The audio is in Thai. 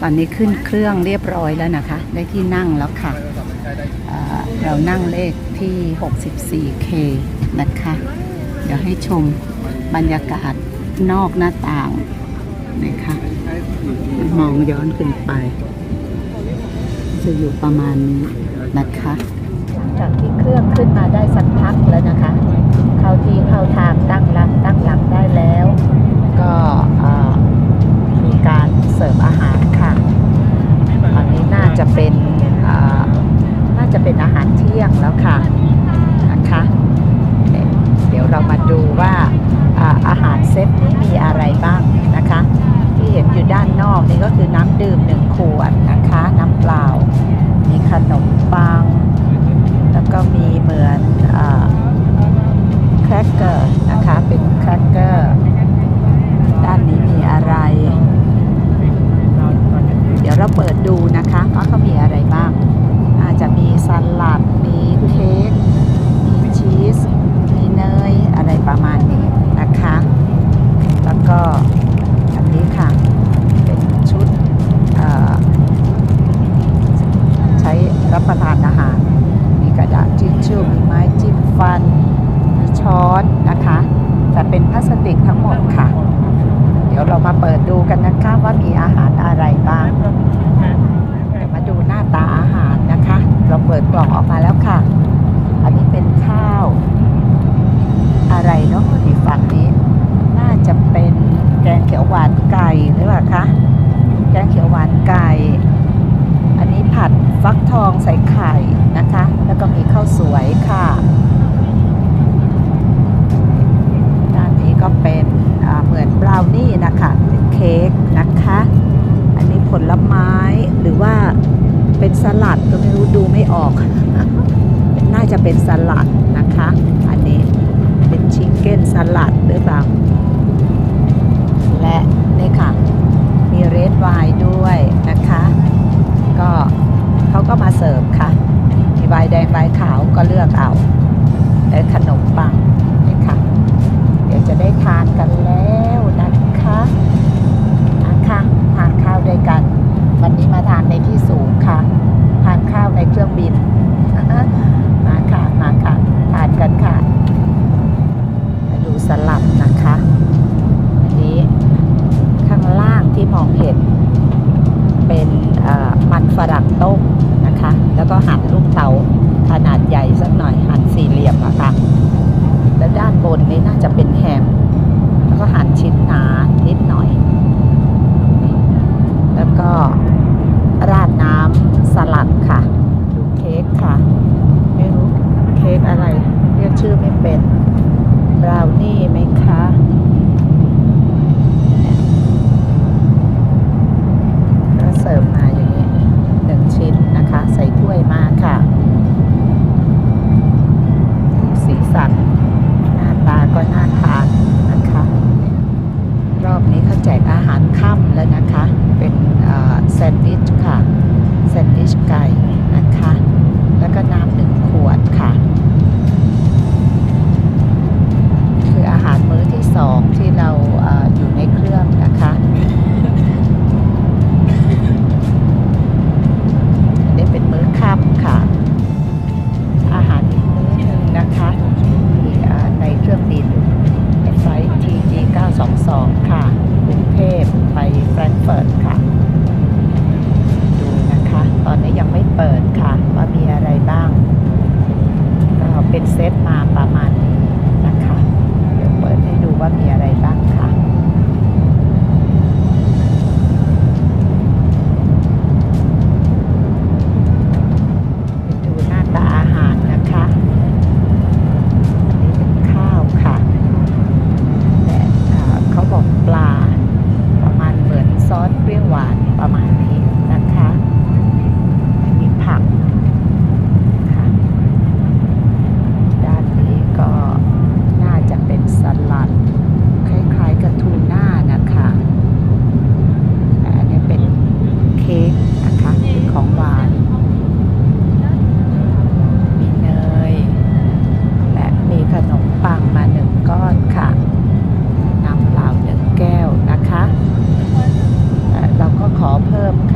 ตอนนี้ขึ้นเครื่องเรียบร้อยแล้วนะคะ ได้ที่นั่งแล้วค่ะเเรานั่งเลขที่ 64K นะคะ เดี๋ยวให้ชมบรรยากาศนอกหน้าต่างนะคะมองย้อนขึ้นไป จะอยู่ประมาณนี้นะคะจากที่เครื่องขึ้นมาได้สักพักแล้วนะคะ เข้าที่เข้าทางตั้ลำตั้งลำได้แล้ว ก็เอ่อมีการเสิร์ฟอาหารค่ะ ตอนนี้น่า จะเป็นน่าจะเป็นอาหารเที่ยงแล้วค่ะนะคะเนี่ยเดี๋ยวเรามาดูว่าอาอาหารเซตนี้มีอะไรบ้างนะคะ ที่เห็นอยู่ด้านนอกนี่ก็คือน้ำดื่มหนึ่งขวดนะคะ น้ำเปล่า มีขนมปัง แล้วก็มีเหมือนอแครกเกอร์นะคะ เป็นแครกเกอร์ ด้านนี้มีอะไร เดี๋ยวเราเปิดดูนะคะว่าเขามีอะไรบ้าง อาจจะมีสลัด มีเค้ก มีชีส มีเนย อะไรประมาณนี้นะคะ แล้วก็อันนี้ค่ะ เป็นชุดใช้รับประทานอาหาร มีกระดาษทิชชู่มีไม้จิ้มฟัน มีช้อนนะคะ แต่เป็นพลาสติกทั้งหมดค่ะ ดี๋ยวเรามาเปิดดูกันนะคะว่ามีอาหารอะไรบ้างเดี๋ยวมาดูหน้าตาอาหารนะคะ เราเปิดกล่องออกมาแล้วค่ะ อันนี้เป็นข้าว อะไรเนาะที่ฝั่งนี้ น่าจะเป็นแกงเขียวหวานไก่หรือเปล่าคะแกงเขียวหวานไก่ อันนี้ผัดฟักทองใส่ไข่นะคะ แล้วก็มีข้าวสวยค่ะ ด้านนี้ก็เป็นอ่าเหมือนบราวนี่นะคะเป็นเค้กนะคะ อันนี้ผลไม้หรือว่าเป็น สลัดก็ไม่รู้ดูไม่ออก น่าจะเป็นสลัดนะคะ อันนี้เป็นชิคเก้นสลัดหรือเปล่า และนี่ค่ะ ฝรั่งต้มนะคะ แล้วก็หั่นลูกเต๋าขนาดใหญ่สักหน่อยหั่นสี่เหลี่ยมอะค่ะแล้วด้านบนนี้น่าจะเป็นแฮม แล้วก็หั่นชิ้นหนานิดหน่อย แล้วก็ราดน้ำสลัดค่ะดูเค้กค่ะ ไม่รู้เค้กอะไร เรียกชื่อไม่เป็นบราวนี่ไหมคะ รอบนี้เขาแจกอาหารค่ำแล้วนะคะ เป็นแซนด์วิชค่ะ แซนด์วิชไก่นะคะ แล้วก็น้ำหนึ่งขวดค่ะ เปิดค่ะ ดูนะคะ ตอนนี้ยังไม่เปิดค่ะ ว่ามีอะไรบ้างเราเป็นเซตมาประมาณนี้นะคะ เดี๋ยวเปิดให้ดูว่ามีอะไร ประมาณนี้นะคะ มีผักค่ะ ด้านนี้ก็น่าจะเป็นสลัด คล้ายๆกับทูน่านะคะแต่อันนี้เป็นเค้กนะคะเป็นของหวาน มีเนย และมีขนมปังมาหนึ่งก้อนค่ะ น้ำเปล่าหนึ่งแก้วนะคะแต่ พิ่มค่ะ